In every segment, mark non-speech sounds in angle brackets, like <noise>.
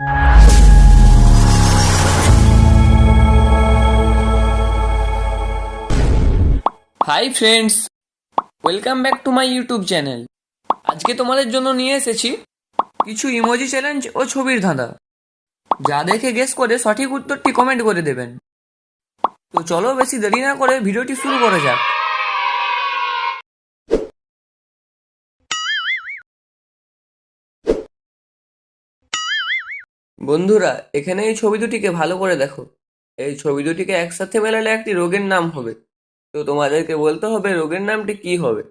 Hi friends welcome back to my YouTube channel আজকে তোমাদের জন্য নিয়ে এসেছি কিছু ইমোজি চ্যালেঞ্জ ও ছবির ধাঁধা। যা দেখে গেস করে সঠিক উত্তরটি কমেন্ট করে দেবেন। তো চলো বেশি দেরি না করে ভিডিওটি শুরু করা যাক। বন্ধুরা, এখানে এই ছবি দুটিকে ভালো করে দেখো। এই ছবি দুটিকে একসাথে মেলালে একটি রোগের নাম হবে। তো তোমাদেরকে বলতে হবে, রোগের নামটি কি হবে?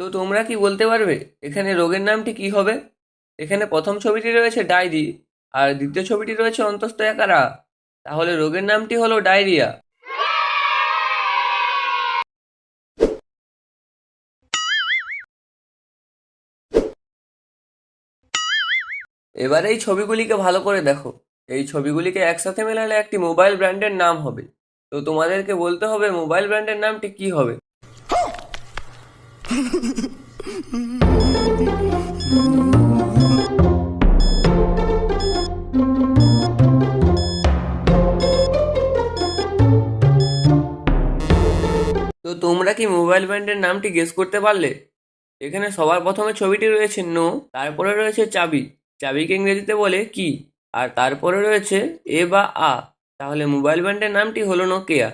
তো তোমরা কি বলতে পারবে, এখানে রোগের নামটি কি হবে? এখানে প্রথম ছবিটি রয়েছে ডায়রি। আর দ্বিতীয় ছবিটি রয়েছে অন্তস্থ একারা। তাহলে রোগের নামটি হলো ডায়রিয়া। এবারে এই ছবিগুলিকে ভালো করে দেখো। এই ছবিগুলিকে একসাথে মেলালে একটি মোবাইল ব্র্যান্ডের নাম হবে। তো তোমাদেরকে বলতে হবে মোবাইল ব্র্যান্ডের নামটি কি হবে? মোবাইল ব্র্যান্ডের নামটি গেস করতে পারলে, এখানে সবার প্রথমে ছবিটি রয়েছে নো তারপরে রয়েছে চাবি। চাবিকে ইংরেজিতে বলে কি? আর তারপরে রয়েছে এ বা আ। তাহলে মোবাইল ব্র্যান্ডের নামটি হলো নোকিয়া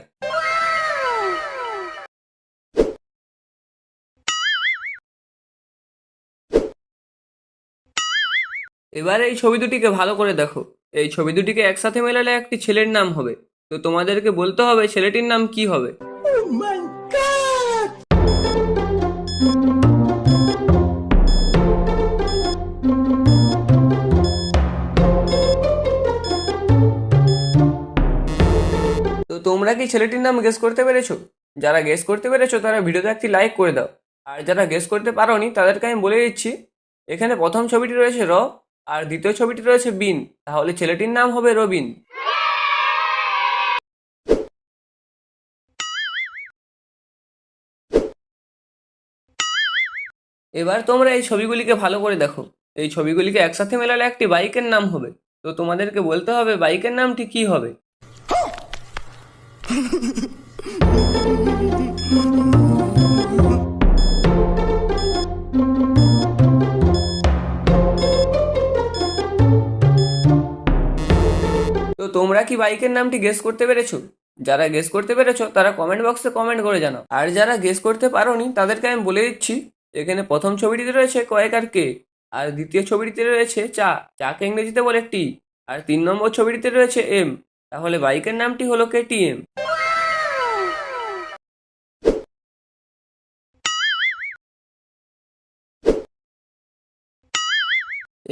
এবারে এই ছবি দুটিকে ভালো করে দেখো। এই ছবি দুটিকে একসাথে মেলালে একটি ছেলের নাম হবে। তো তোমাদেরকে বলতে হবে ছেলেটির নাম কি হবে। কি ছেলেটির নাম গেস করতে পেরেছ? যারা গেস করতে পেরেছ, তারা ভিডিওতে একটি লাইক করে দাও। আর যারা গেস করতে পারোনি, তাদেরকে আমি বলে দিচ্ছি, এখানে প্রথম ছবিটি রয়েছে র, আর দ্বিতীয় ছবিটি রয়েছে বিন। তাহলে ছেলেটির নাম হবে রবিন। এবার তোমরা এই ছবিগুলিকে ভালো করে দেখো। এই ছবিগুলিকে একসাথে মেলালে একটি বাইকের নাম হবে। তো তোমাদেরকে বলতে হবে বাইকের নামটি কি হবে? তো তোমরা কি বাইকের নামটি গেস করতে পেরেছ? যারা গেস করতে পেরেছ, তারা কমেন্ট বক্সে কমেন্ট করে জানাও। আর যারা গেস করতে পারোনি, তাদেরকে আমি বলে দিচ্ছি, এখানে প্রথম ছবিটিতে রয়েছে কয়েক আর কে, আর দ্বিতীয় ছবিটিতে রয়েছে চা। চাকে ইংরেজিতে বলে টি। আর তিন নম্বর ছবিটিতে রয়েছে এম। তাহলে বাইকের নামটি হলো কেটিএম।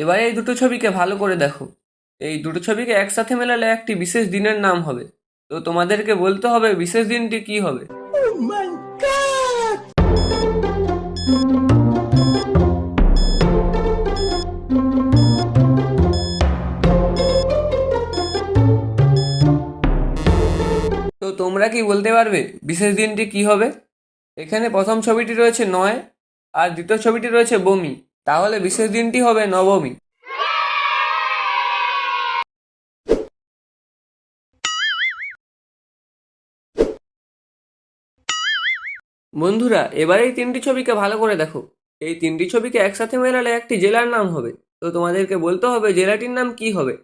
এবারে এই দুটো ছবিকে ভালো করে দেখো। এই দুটো ছবিকে একসাথে মেলালে একটি বিশেষ দিনের নাম হবে। তো তোমাদেরকে বলতে হবে বিশেষ দিনটি কি হবে। তোমরা কি বলতে পারবে? বিশেষ দিনটি কি হবে? এখানে প্রথম ছবিটি রয়েছে নয়, আর দ্বিতীয় ছবিটি রয়েছে বমি। তাহলে বিশেষ দিনটি হবে নবমী। বন্ধুরা, এবার এই তিনটি ছবিকে ভালো করে দেখো। এই তিনটি ছবিকে একসাথে মেলালে একটি জেলার নাম হবে। তো তোমাদেরকে বলতে হবে জেলাটির নাম কি হবে?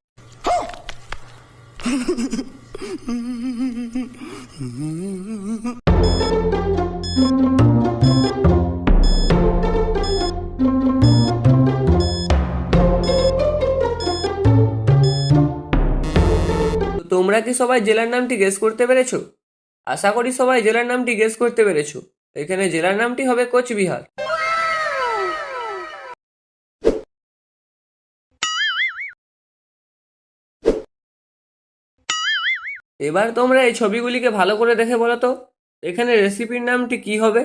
<laughs> তোমরা কি সবাই জেলার নামটি গেস করতে পেরেছ? আশা করি সবাই জেলার নামটি গেস করতে পেরেছ। এখানে জেলার নামটি হবে কোচবিহার। এবার তোমরা এই ছবিগুলিকে ভালো করে দেখে বলো তো, এখানে রেসিপির নামটি কি হবে?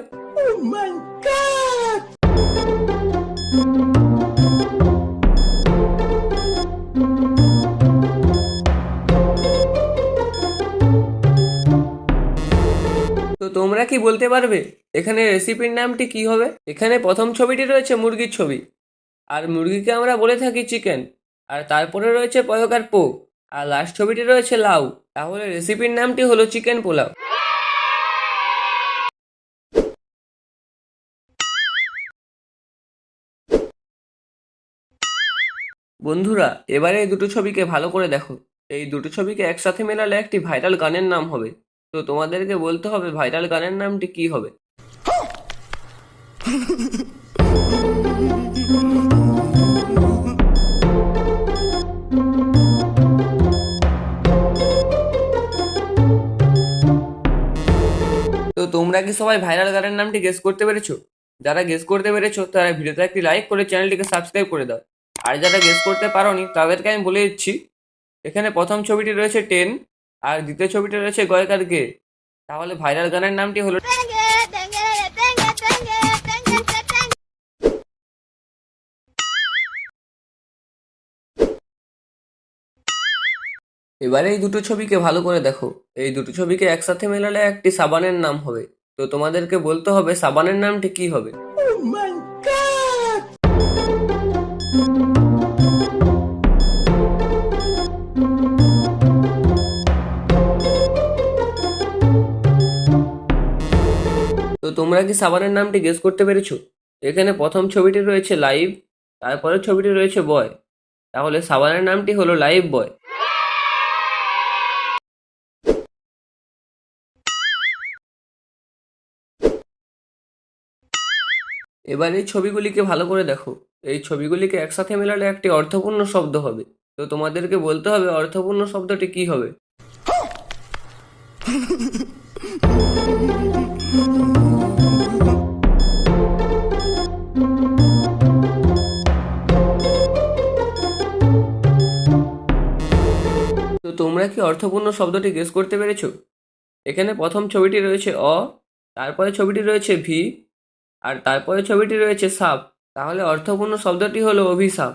তোমরা কি বলতে পারবে? এখানে রেসিপির নামটি কি হবে? এখানে প্রথম ছবিটি রয়েছে মুরগির ছবি। আর মুরগিকে আমরা বলে থাকি চিকেন। আর তারপরে রয়েছে পয়কার পো আর লাস্ট ছবিটি রয়েছে লাউ। তাহলে রেসিপির নামটি হলো চিকেন পোলাও। বন্ধুরা, এবারে এই দুটো ছবিকে ভালো করে দেখো। এই দুটো ছবিকে একসাথে মেলালে একটি ভাইরাল গানের নাম হবে। তো তোমাদেরকে বলতে হবে ভাইরাল গানের নামটি কি হবে? তো তোমরা কি সবাই ভাইরাল গানের নামটি গেস করতে পেরেছ? যারা গেস করতে পেরেছ, তারা ভিডিওতে একটি লাইক করে চ্যানেলটিকে সাবস্ক্রাইব করে দাও। আর যারা গেস করতে পারোনি, তাদেরকে আমি বলে দিচ্ছি, এখানে প্রথম ছবিটি রয়েছে টেন আর দ্বিতীয় ছবিটা রয়েছে গয়কার গে তাহলে ভাইরাল গানের নামটি হলো. এবারে এই দুটো ছবিকে ভালো করে দেখো। এই দুটো ছবিকে একসাথে মেলালে একটি সাবানের নাম হবে। তো তোমাদেরকে বলতে হবে সাবানের নামটি কি হবে? তোমরা কি সাবানের নামটি গেস করতে পেরেছ? এখানে প্রথম ছবিটি রয়েছে লাইভ তারপরে ছবিটি রয়েছে বয় তাহলে সাবানের নামটি হলো লাইভ বয় এবার এই ছবিগুলিকে ভালো করে দেখো। এই ছবিগুলিকে একসাথে মেলালে একটি অর্থপূর্ণ শব্দ হবে। তো তোমাদেরকে বলতে হবে অর্থপূর্ণ শব্দটি কি হবে? <laughs> তোমরা কি অর্থপূর্ণ শব্দটি গেস করতে পেরেছ? এখানে প্রথম ছবিটি রয়েছে অ, তারপরে ছবিটি রয়েছে ভি, আর তারপরে ছবিটি রয়েছে সাপ তাহলে অর্থপূর্ণ শব্দটি হলো অভিশাপ।